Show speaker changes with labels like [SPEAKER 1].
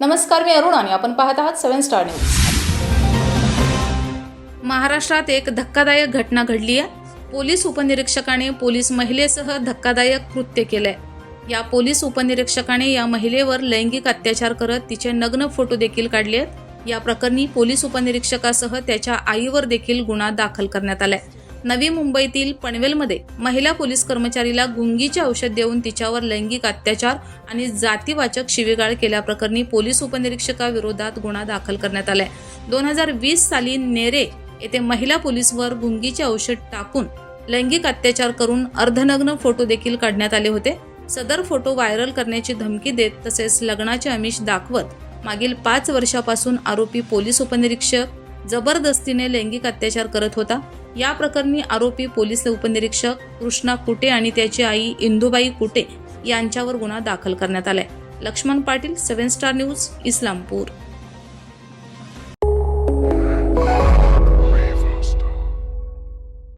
[SPEAKER 1] नमस्कार मी अरुण आणि आपण पाहत आहात सेव्हन स्टार न्यूज महाराष्ट्रात एक धक्कादायक घटना घडली आहे. पोलीस उपनिरीक्षकाने पोलीस महिलेसह धक्कादायक कृत्य केलंय. या पोलीस उपनिरीक्षकाने या महिलेवर लैंगिक अत्याचार करत तिचे नग्न फोटो देखील काढले आहेत. या प्रकरणी पोलीस उपनिरीक्षकासह त्याच्या आईवर देखील गुन्हा दाखल करण्यात आलाय. नवी मुंबईतील पनवेलमध्ये महिला पोलीस कर्मचारीला गुंगीचे औषध देऊन तिच्यावर लैंगिक अत्याचार आणि जातीवाचक शिवीगाळ केल्याप्रकरणी पोलीस उपनिरीक्षकाविरोधात गुन्हा दाखल करण्यात आलाय. दोन हजार वीस साली नेरे येथे महिला पोलीसवर गुंगीचे औषध टाकून लैंगिक अत्याचार करून अर्धनग्न फोटो देखील काढण्यात आले होते. सदर फोटो व्हायरल करण्याची धमकी देत तसेच लग्नाचे आमिष दाखवत मागील पाच वर्षापासून आरोपी पोलीस उपनिरीक्षक जबरदस्तीने लैंगिक अत्याचार करत होता. या प्रकरणी आरोपी पोलीस उपनिरीक्षक कृष्णा कुटे आणि त्याची आई इंदुबाई कुटे यांच्यावर गुन्हा दाखल करण्यात आलाय. Laxman Patil Seven Star News Islampur.